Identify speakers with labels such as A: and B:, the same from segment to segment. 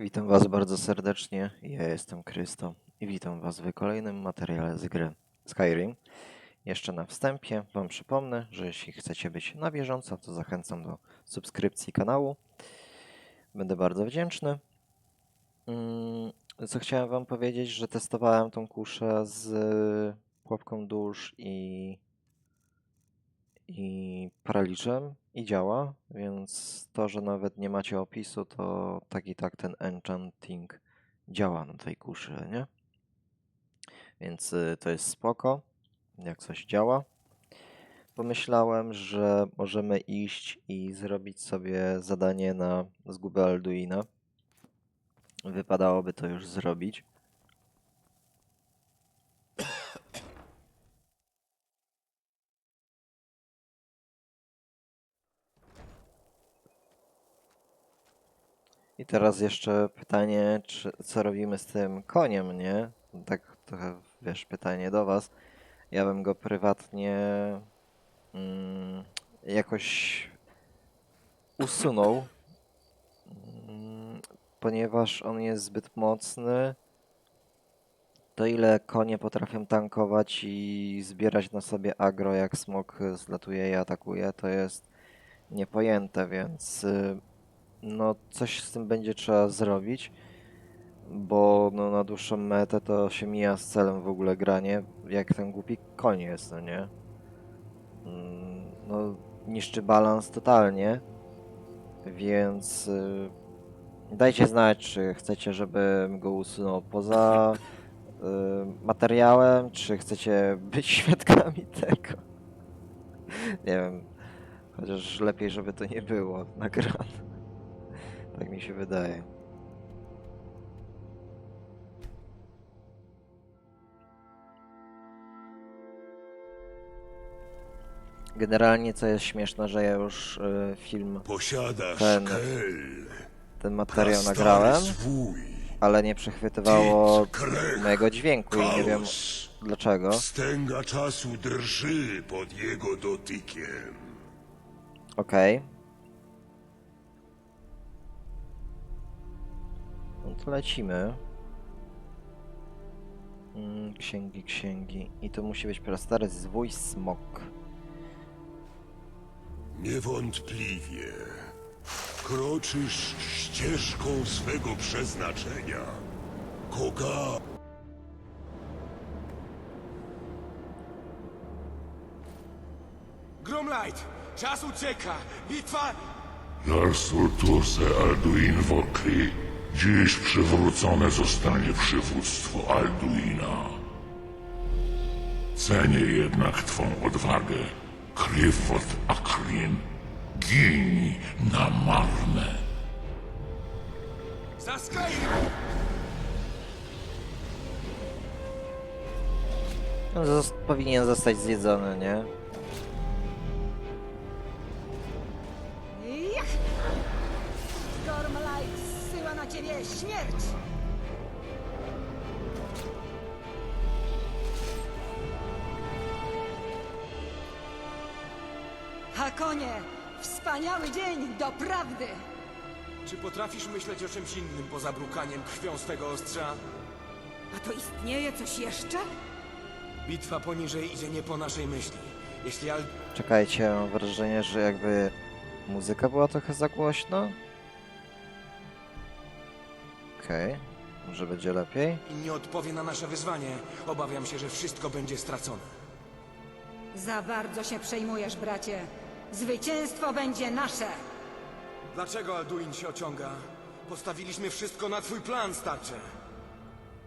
A: Witam Was bardzo serdecznie. Ja jestem Krysto i witam Was w kolejnym materiale z gry Skyrim. Jeszcze na wstępie Wam przypomnę, że jeśli chcecie być na bieżąco, to zachęcam do subskrypcji kanału. Będę bardzo wdzięczny. Mm, Co chciałem Wam powiedzieć, że testowałem tą kuszę z pułapką dusz i, i paraliczem i działa, więc to, że nawet nie macie opisu, to tak i tak ten enchanting działa na tej kuszy, nie? Więc y, to jest spoko, jak coś działa. Pomyślałem, że możemy iść i zrobić sobie zadanie na zgubę Alduina. Wypadałoby to już zrobić. Teraz jeszcze pytanie, czy, co robimy z tym koniem, nie? Tak trochę, wiesz, pytanie do was. Ja bym go prywatnie mm, jakoś usunął, mm, ponieważ on jest zbyt mocny. To ile konie potrafią tankować i zbierać na sobie agro, jak smok zlatuje i atakuje, to jest niepojęte, więc y, no coś z tym będzie trzeba zrobić, bo no, na dłuższą metę to się mija z celem w ogóle granie, jak ten głupi koń jest, no nie? Mm, No, niszczy balans totalnie, więc y, dajcie znać, czy chcecie, żebym go usunął poza y, materiałem, czy chcecie być świadkami tego. Nie wiem, chociaż lepiej, żeby to nie było nagrane. Tak mi się wydaje. Generalnie co jest śmieszne, że ja już y, film,
B: Posiadasz
A: Ten-
B: Kel,
A: ten materiał
B: prastary
A: nagrałem,
B: zwój,
A: ale nie przechwytywało
B: Tit, krech,
A: mojego dźwięku i nie wiem
B: chaos.
A: dlaczego.
B: Wstęga czasu drży pod jego dotykiem.
A: Okej. No to lecimy. Mm, księgi, księgi. I to musi być prastary zwój smok.
B: Niewątpliwie kroczysz ścieżką swego przeznaczenia. Koga
C: Gromlight! Czas ucieka! Bitwa...
D: Jarsultuse Alduin Wokri, dziś przywrócone zostanie przywództwo Alduina. Cenię jednak twą odwagę, Kryfot Akrin. Gin na marne.
C: Za Skyrim!
A: No, zos- powinien zostać zjedzony, nie?
E: Hakonie, wspaniały dzień, doprawdy!
C: Czy potrafisz myśleć o czymś innym poza brukaniem krwią swego ostrza?
E: A to istnieje coś jeszcze?
C: Bitwa poniżej idzie nie po naszej myśli. Jeśli Al...
A: Czekajcie, mam wrażenie, że jakby muzyka była trochę za głośno. Okej, może będzie lepiej.
C: nie odpowie na nasze wyzwanie, obawiam się, że wszystko będzie stracone.
E: Za bardzo się przejmujesz, bracie. Zwycięstwo będzie nasze!
C: Dlaczego Alduin się ociąga? Postawiliśmy wszystko na twój plan, starcze.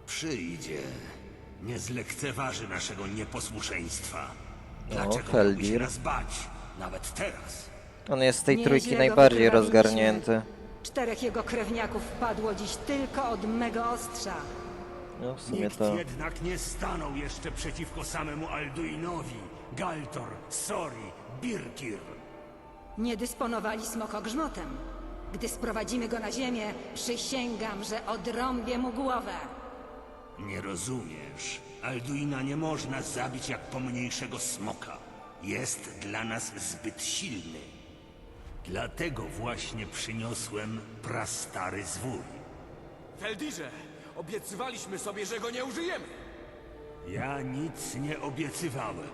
F: Przyjdzie. Nie zlekceważy naszego nieposłuszeństwa. Dlaczego miałby się nas bać? Nawet teraz.
A: On jest z tej
E: Nieźle
A: trójki
E: go
A: najbardziej rozgarnięty.
E: Czterech jego krewniaków padło dziś tylko od mego ostrza.
A: No w sumie
F: Nikt
A: to...
F: jednak nie stanął jeszcze przeciwko samemu Alduinowi. Galtor, Sori, Birkir.
E: Nie dysponowali smokogrzmotem. Gdy sprowadzimy go na ziemię, przysięgam, że odrąbię mu głowę.
F: Nie rozumiesz. Alduina nie można zabić jak pomniejszego smoka. Jest dla nas zbyt silny. Dlatego właśnie przyniosłem prastary zwój.
C: Feldirze, obiecywaliśmy sobie, że go nie użyjemy.
F: Ja nic nie obiecywałem.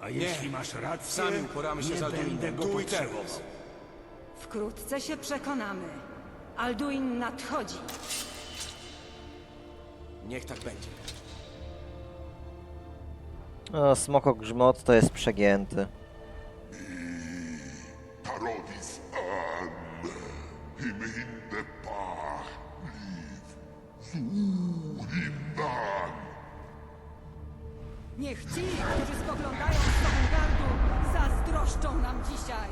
F: A jeśli masz rację,
C: Sami uporamy się
F: nie
C: z Alduinem.
F: będę go
C: Tu i
F: potrzebował.
C: teraz.
E: Wkrótce się przekonamy. Alduin nadchodzi.
C: Niech tak będzie.
A: No, smoko grzmot to jest przegięty.
E: Ci, którzy spoglądają z Sowengardu, zazdroszczą nam dzisiaj.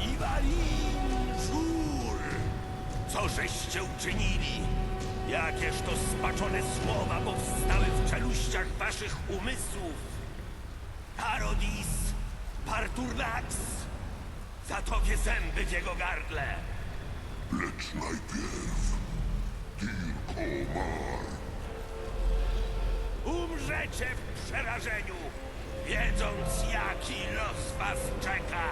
F: Iwalin żur! Co żeście uczynili? Jakież to spaczone słowa powstały w czeluściach waszych umysłów? Parodis, Parturnax, zatopię zęby w jego gardle.
D: Lecz najpierw Tirkomar.
F: Umrzecie w przerażeniu, wiedząc jaki los was czeka.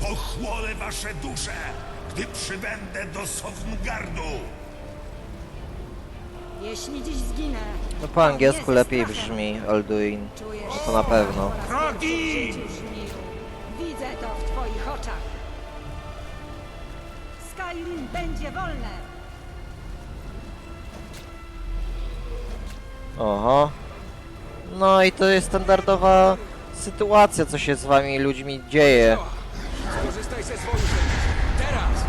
F: Pochłonę wasze dusze, gdy przybędę do Sowngardu.
E: Jeśli dziś zginę,
A: No
E: to
A: po angielsku lepiej brzmi Alduin. No to na pewno.
E: Widzę to w twoich oczach. Skyrim będzie wolne.
A: Oho. No i to jest standardowa sytuacja, co się z wami ludźmi dzieje.
C: Skorzystaj ze swoich. Teraz!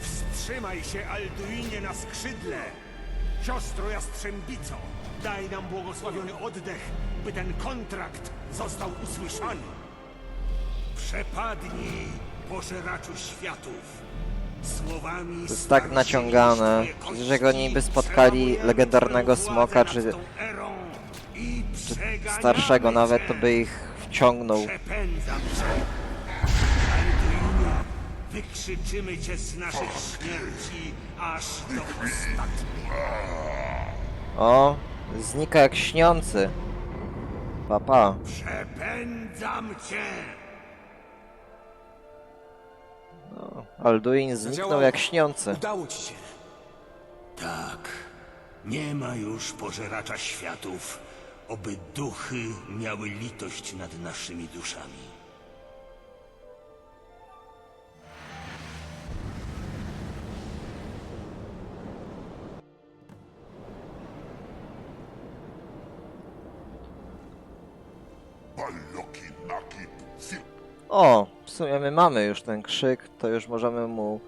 F: Wstrzymaj się, Alduinie, na skrzydle! Siostro Jastrzębico, daj nam błogosławiony oddech, by ten kontrakt został usłyszany. Przepadnij, pożeraczu światów. Słowami
A: To jest tak naciągane, że go niby spotkali legendarnego smoka, czy starszego nawet, to by ich wciągnął.
F: Przepędzam cię. Wykrzyczymy cię z naszych śmierci aż do ostatniej.
A: O, znika jak śniący. Papa.
F: Przepędzam cię!
A: No, Alduin zniknął
C: Zadziałało.
A: jak śniący.
C: Udało ci się.
F: Tak, nie ma już pożeracza światów, oby duchy miały litość nad naszymi duszami.
D: Balloki naki.
A: O, w sumie my mamy już ten krzyk, to już możemy mu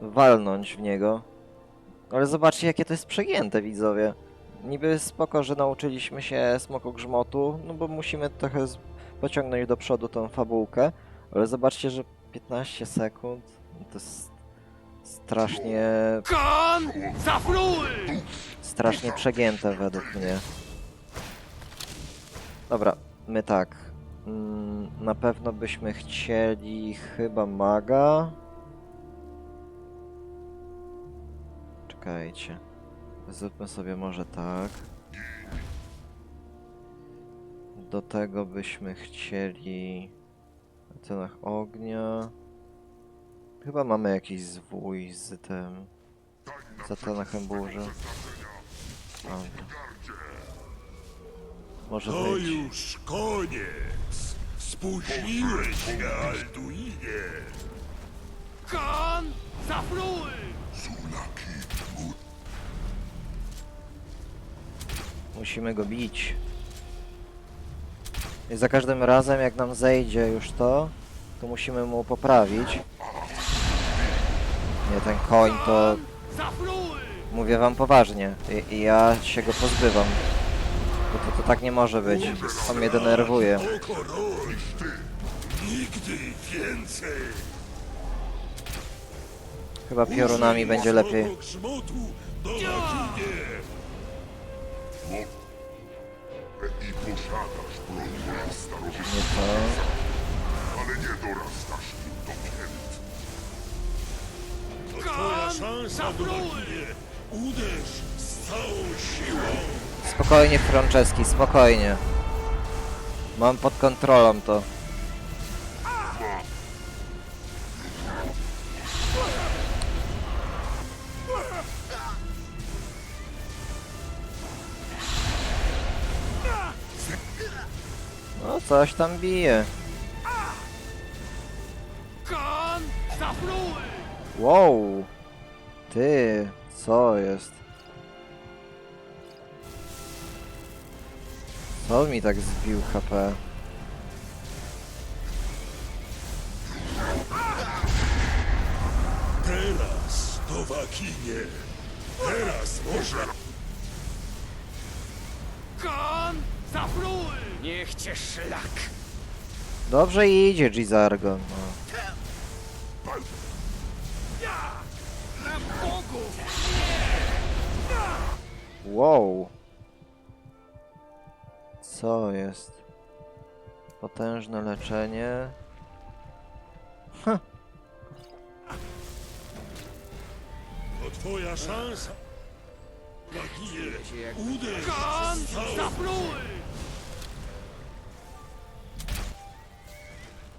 A: walnąć w niego. Ale zobaczcie, jakie to jest przegięte, widzowie. Niby spoko, że nauczyliśmy się smokogrzmotu, no bo musimy trochę pociągnąć do przodu tą fabułkę, ale zobaczcie, że 15 sekund no to jest strasznie, strasznie przegięte według mnie. Dobra, my tak. Mm, Na pewno byśmy chcieli chyba maga. Czekajcie. Zróbmy sobie może tak. Do tego byśmy chcieli w cenach ognia. Chyba mamy jakiś zwój z tym. Zatanachem burzy. Dobra. Może
B: To
A: być.
B: już koniec. Spóźniłeś się, Alduinie.
F: Kon! Zafruj!
D: Zulaki. Mu.
A: Musimy go bić. I za każdym razem, jak nam zejdzie już to, to musimy mu poprawić. Nie, ten koń to... Mówię wam poważnie. I, i ja się go pozbywam. Bo to, to tak nie może być. On mnie denerwuje.
B: Nigdy więcej.
A: Chyba piorunami będzie lepiej. Nie to.
D: ale nie dorastasz nim do pięt.
B: To twoja szansa. Uderz z całą siłą.
A: Spokojnie, Franceski, spokojnie. Mam pod kontrolą to. No, coś tam bije. Wow! Ty, co jest? Co mi tak zbił HP?
B: Teraz, Towakinie. Teraz może...
F: Kan zapluły! Niech cię szlak!
A: Dobrze idzie, Gizargo. No.
F: Na bogów!
A: Wow! Co jest? Potężne leczenie.
B: To twoja szansa. Towakinie, uderz!
F: Kan zapluły!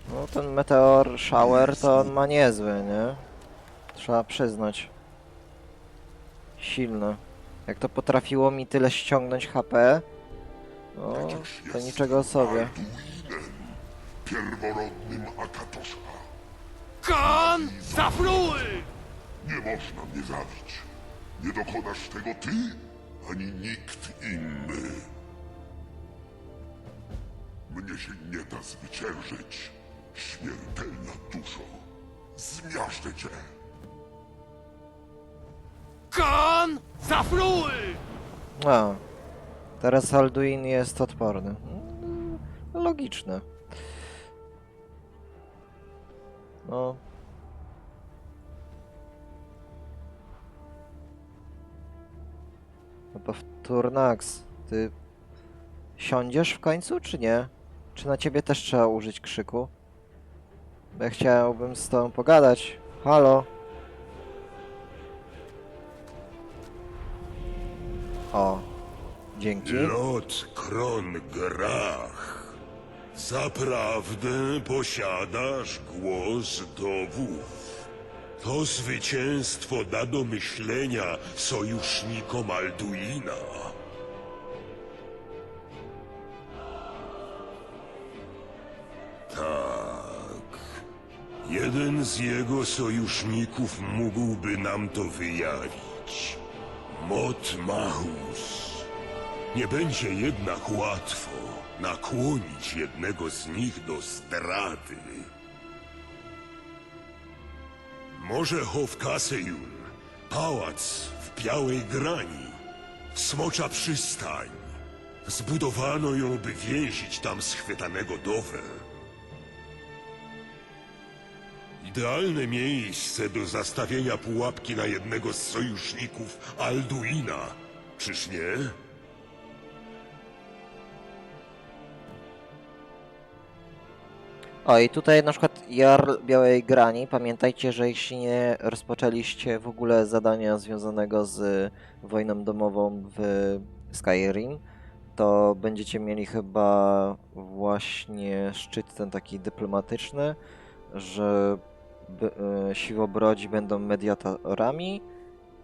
A: No ten meteor shower to on ma niezły, nie? Trzeba przyznać. Silne. Jak to potrafiło mi tyle ściągnąć HP, no to niczego o sobie.
D: Pierworodnym Akatosza.
F: Kan zapluły!
D: Nie można mnie zabić. Nie dokonasz tego ty, ani nikt inny. Mnie się nie da zwyciężyć, śmiertelna duszo. Zmiażdżę cię.
F: Kan zapluły!
A: A, teraz Alduin jest odporny. Logiczne. No. No powtórnax, ty siądziesz w końcu, czy nie? Czy na ciebie też trzeba użyć krzyku? Bo ja chciałbym z tobą pogadać. Halo? O, dzięki.
B: Lot Kron Grach. Zaprawdę posiadasz głos dowów. To zwycięstwo da do myślenia sojusznikom Alduina. Tak. Jeden z jego sojuszników mógłby nam to wyjawić. Mot Mahus. Nie będzie jednak łatwo nakłonić jednego z nich do zdrady. Może Hofkasejun, pałac w Białej Grani, smocza przystań. Zbudowano ją, by więzić tam schwytanego Dover. Idealne miejsce do zastawienia pułapki na jednego z sojuszników Alduina. Czyż nie?
A: O i tutaj na przykład Jarl Białej Grani, pamiętajcie, że jeśli nie rozpoczęliście w ogóle zadania związanego z wojną domową w Skyrim, to będziecie mieli chyba właśnie szczyt ten taki dyplomatyczny, że by, e, siwobrodzi będą mediatorami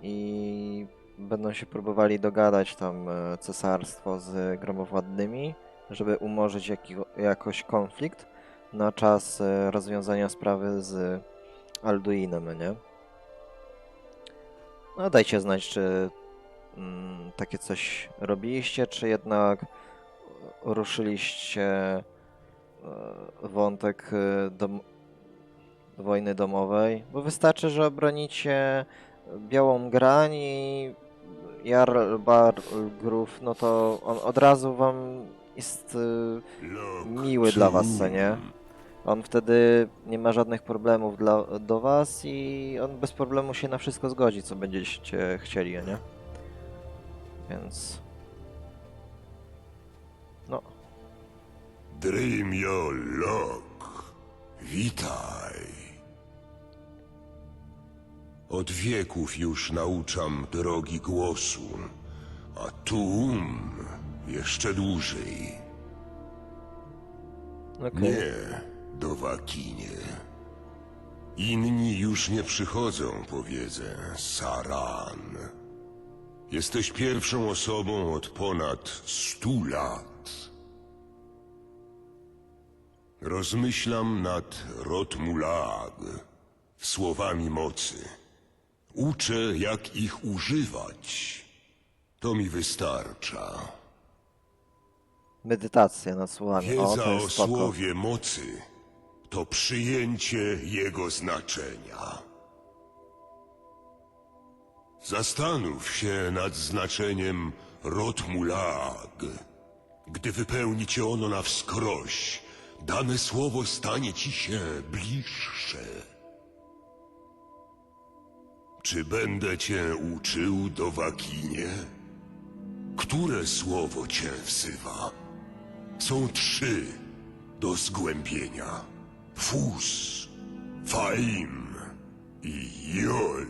A: i będą się próbowali dogadać tam e, cesarstwo z gromowładnymi, żeby umorzyć jakiego, jakoś konflikt na czas e, rozwiązania sprawy z Alduinem, nie? No dajcie znać, czy mm, takie coś robiliście, czy jednak ruszyliście e, wątek e, dom wojny domowej, bo wystarczy, że obronicie Białą Grań i Jarl Bargrów, no to on od razu wam jest e, miły dla was, co nie? On wtedy nie ma żadnych problemów dla, do was i on bez problemu się na wszystko zgodzi, co będziecie chcieli, nie? Więc... No,
B: Dreamio Lok, witaj. Od wieków już nauczam drogi głosu. A Tum jeszcze dłużej.
A: Okej.
B: Nie, do Wakinie. Inni już nie przychodzą po wiedzę, Saran. Jesteś pierwszą osobą od ponad stu lat. Rozmyślam nad Rotmulag, słowami mocy. Uczę, jak ich używać. To mi wystarcza.
A: Medytacja nad słowami. O,
B: Wiedza
A: to
B: o
A: jest spoko.
B: słowie mocy to przyjęcie jego znaczenia. Zastanów się nad znaczeniem Rotmulag. Gdy wypełni cię ono na wskroś, dane słowo stanie ci się bliższe. Czy będę cię uczył do Wakinie? Które słowo cię wzywa? Są trzy do zgłębienia. Fus, Faim i Jol.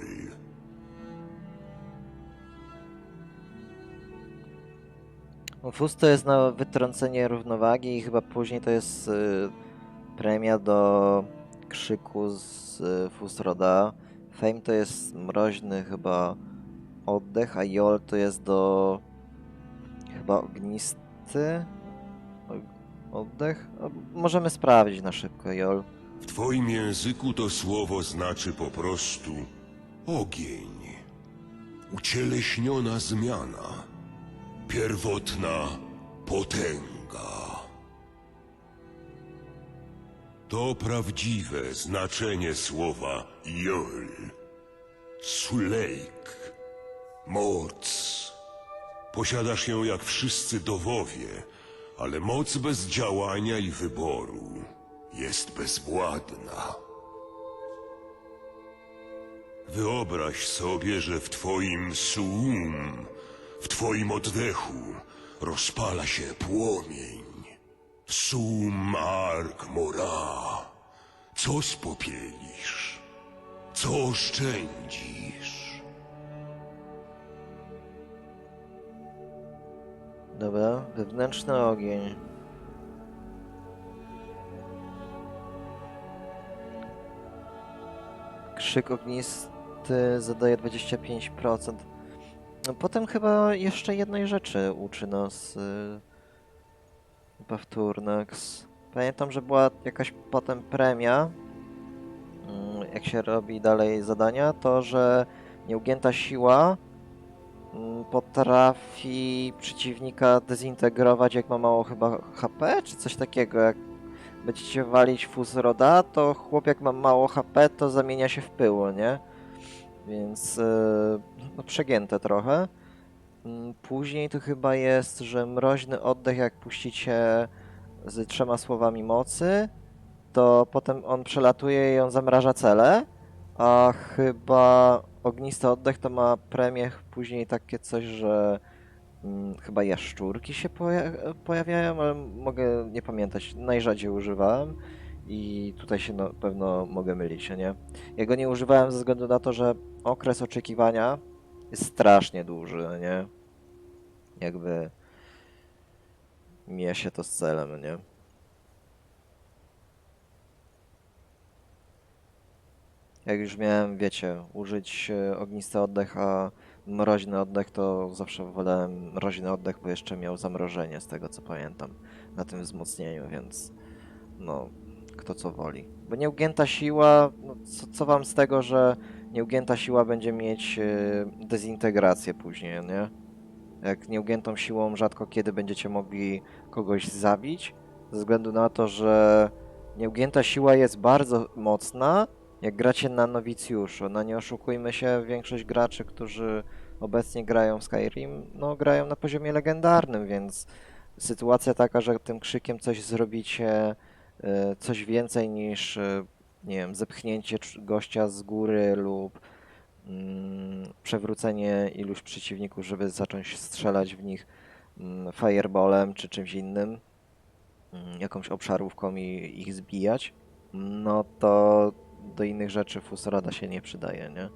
A: Fus to jest na wytrącenie równowagi i chyba później to jest y, premia do krzyku z y, Fusroda. Fame to jest mroźny chyba oddech, a Jol to jest do chyba ognisty oddech. Możemy sprawdzić na szybko, Jol.
B: W twoim języku to słowo znaczy po prostu ogień. Ucieleśniona zmiana. Pierwotna potęga. To prawdziwe znaczenie słowa Jol. Sulejk. Moc. Posiadasz ją jak wszyscy dowowie, ale moc bez działania i wyboru jest bezwładna. Wyobraź sobie, że w twoim suum, w twoim oddechu rozpala się płomień. Sum ark mora. Co spopielisz? Co oszczędzisz?
A: Dobra, wewnętrzny ogień. Krzyk ognisty zadaje 25%. No, potem chyba jeszcze jednej rzeczy uczy nas yy, Bafturnax. Pamiętam, że była jakaś potem premia, mm, jak się robi dalej zadania, to że nieugięta siła potrafi przeciwnika dezintegrować, jak ma mało chyba HP, czy coś takiego. Jak będziecie walić Fuzroda, to chłop jak ma mało HP, to zamienia się w pyło, nie? Więc yy, no, przegięte trochę. Mm, Później to chyba jest, że mroźny oddech, jak puścicie z trzema słowami mocy, to potem on przelatuje i on zamraża cele. A chyba ognisty oddech to ma premię później takie coś, że mm, chyba jaszczurki się poja- pojawiają, ale mogę nie pamiętać. Najrzadziej używałem i tutaj się na pewno mogę mylić, nie? Ja go nie używałem ze względu na to, że okres oczekiwania jest strasznie duży, nie? Jakby mija się to z celem, nie? Jak już miałem, wiecie, użyć e, ognisty oddech, a mroźny oddech, to zawsze wolałem mroźny oddech, bo jeszcze miał zamrożenie, z tego co pamiętam, na tym wzmocnieniu, więc no, kto co woli. Bo nieugięta siła, no, co, co wam z tego, że nieugięta siła będzie mieć e, dezintegrację później, nie? Jak nieugiętą siłą rzadko kiedy będziecie mogli kogoś zabić, ze względu na to, że nieugięta siła jest bardzo mocna, jak gracie na nowicjuszu. No nie oszukujmy się, większość graczy, którzy obecnie grają w Skyrim, no grają na poziomie legendarnym, więc sytuacja taka, że tym krzykiem coś zrobicie, e, coś więcej niż, e, nie wiem, zepchnięcie gościa z góry lub mm, przewrócenie iluś przeciwników, żeby zacząć strzelać w nich mm, fireballem czy czymś innym, mm, jakąś obszarówką i ich zbijać, no to do innych rzeczy Fusrada się nie przydaje, nie?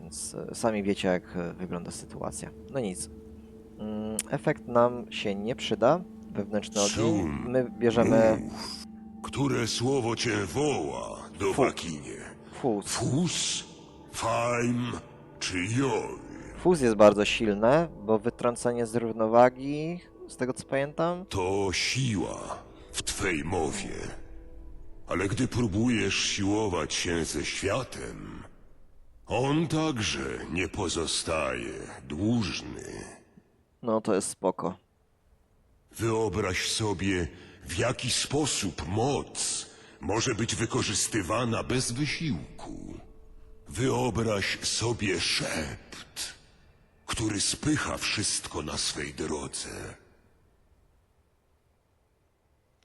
A: Więc e, sami wiecie, jak e, wygląda sytuacja. No nic. Mm, efekt nam się nie przyda. Wewnętrzny ogień. My bierzemy
B: Mów. Które słowo cię woła, Dowakinie?
A: fuz.
B: Fus? Fajm? Czy Jol?
A: Fuz jest bardzo silne, bo wytrącenie z równowagi, z tego co pamiętam,
B: To siła w twej mowie. Ale gdy próbujesz siłować się ze światem, on także nie pozostaje dłużny.
A: no to jest spoko.
B: Wyobraź sobie, w jaki sposób moc może być wykorzystywana bez wysiłku. Wyobraź sobie szept, który spycha wszystko na swej drodze.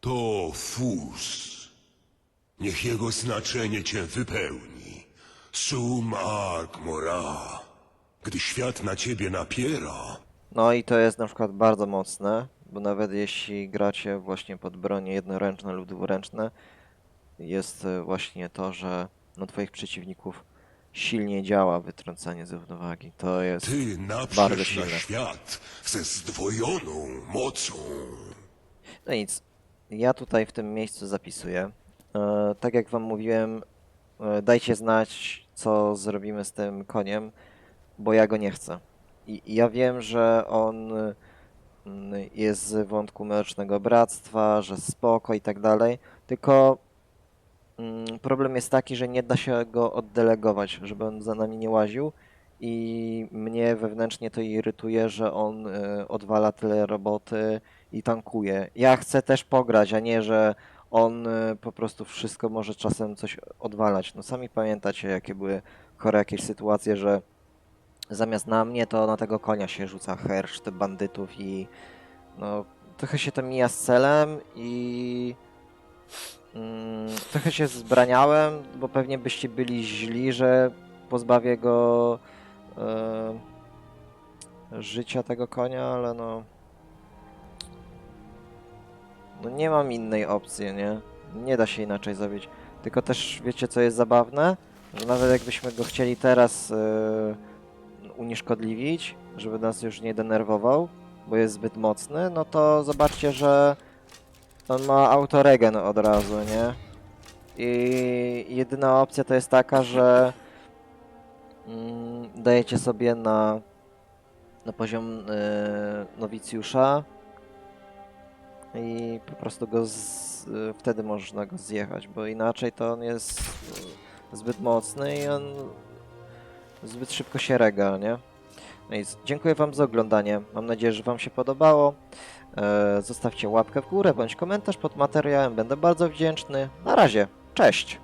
B: To fus. Niech jego znaczenie cię wypełni. Sum mora. Gdy świat na ciebie napiera,
A: No i to jest na przykład bardzo mocne, bo nawet jeśli gracie właśnie pod bronie jednoręczne lub dwuręczne, jest e, właśnie to, że na twoich przeciwników silnie działa wytrącanie z równowagi. To jest
B: Ty
A: Bardzo
B: naprzesz na
A: silne.
B: świat ze zdwojoną mocą.
A: No nic, ja tutaj w tym miejscu zapisuję. E, tak jak wam mówiłem, e, dajcie znać, co zrobimy z tym koniem, bo ja go nie chcę. I, ja wiem, że on mm, jest z wątku Mrocznego Bractwa, że spoko i tak dalej, tylko mm, problem jest taki, że nie da się go oddelegować, żeby on za nami nie łaził i mnie wewnętrznie to irytuje, że on y, odwala tyle roboty i tankuje. Ja chcę też pograć, a nie, że on y, po prostu wszystko może czasem coś odwalać. No sami pamiętacie, jakie były chore jakieś sytuacje, że zamiast na mnie, to na tego konia się rzuca herszt bandytów i no trochę się to mija z celem i mm, trochę się zbraniałem, bo pewnie byście byli źli, że pozbawię go e, życia tego konia, ale no no nie mam innej opcji, nie? Nie da się inaczej zrobić. Tylko też wiecie co jest zabawne? Że nawet jakbyśmy go chcieli teraz e, unieszkodliwić, żeby nas już nie denerwował, bo jest zbyt mocny, no to zobaczcie, że on ma autoregen od razu, nie? I jedyna opcja to jest taka, że mm, dajecie sobie na, na poziom y, nowicjusza i po prostu go z, y, wtedy można go zjechać, bo inaczej to on jest y, zbyt mocny i on zbyt szybko się rega, nie? No i dziękuję Wam za oglądanie. Mam nadzieję, że Wam się podobało. E, zostawcie łapkę w górę bądź komentarz pod materiałem. Będę bardzo wdzięczny. Na razie. Cześć!